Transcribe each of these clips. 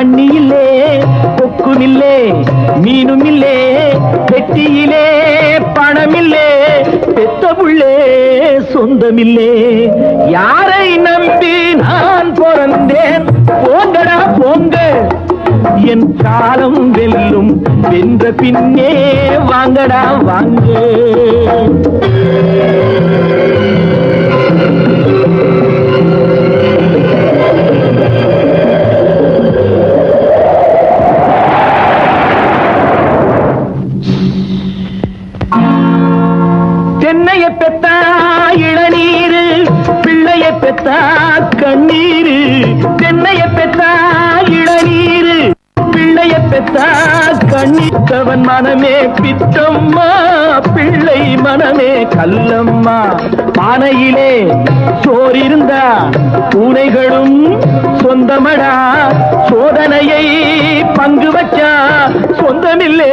தண்ணியிலே கொக்குமில்லே மீனுமில்லே பெட்டியிலே பணமில்லே பெத்த புள்ளே சொந்தமில்லே. யாரை நம்பி நான் பிறந்தேன்? போங்கடா போங்க. என் காலம் வெல்லும் வென்ற பின்னே வாங்கடா வாங்க. என்னைய பெத்தா இளநீரு பிள்ளைய பெத்தா கண்ணீரு. தென்னைய பெத்தா இளநீரு பிள்ளைய பெத்தா கண்ணீத்தவன் மனமே பித்தம்மா பிள்ளை மனமே கல்லம்மா. பானையிலே சோறிருந்தா பூனைகளும் சொந்தமடா. சோதனையை பங்கு வச்சா சொந்தமில்லே.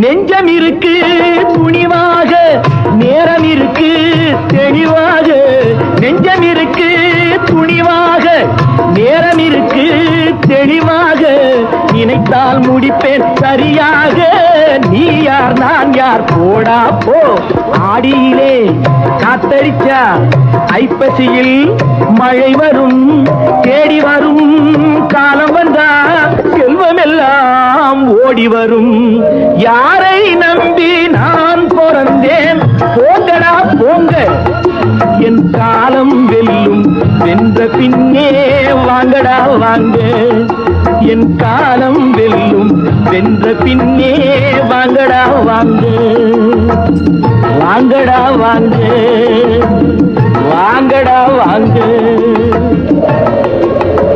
நெஞ்சம் இருக்கு துணிவாக நேரம் இருக்கு தெளிவாக. நெஞ்சம் இருக்கு துணிவாக நேரம் இருக்கு தெளிவாக. நினைத்தால் முடிப்பேன் சரியாக. நீ யார் நான் யார்? போடா போ. ஆடியிலே காத்தடிச்சா ஐப்பசியில் மழை வரும். தேடி என் காலம் வெல்லும். வென்ற பின்னே வாங்கடா வாங்க. என் காலம் வெல்லும். வென்ற பின்னே வாங்கடா வாங்க. வாங்கடா வாங்க. வாங்கடா வாங்க.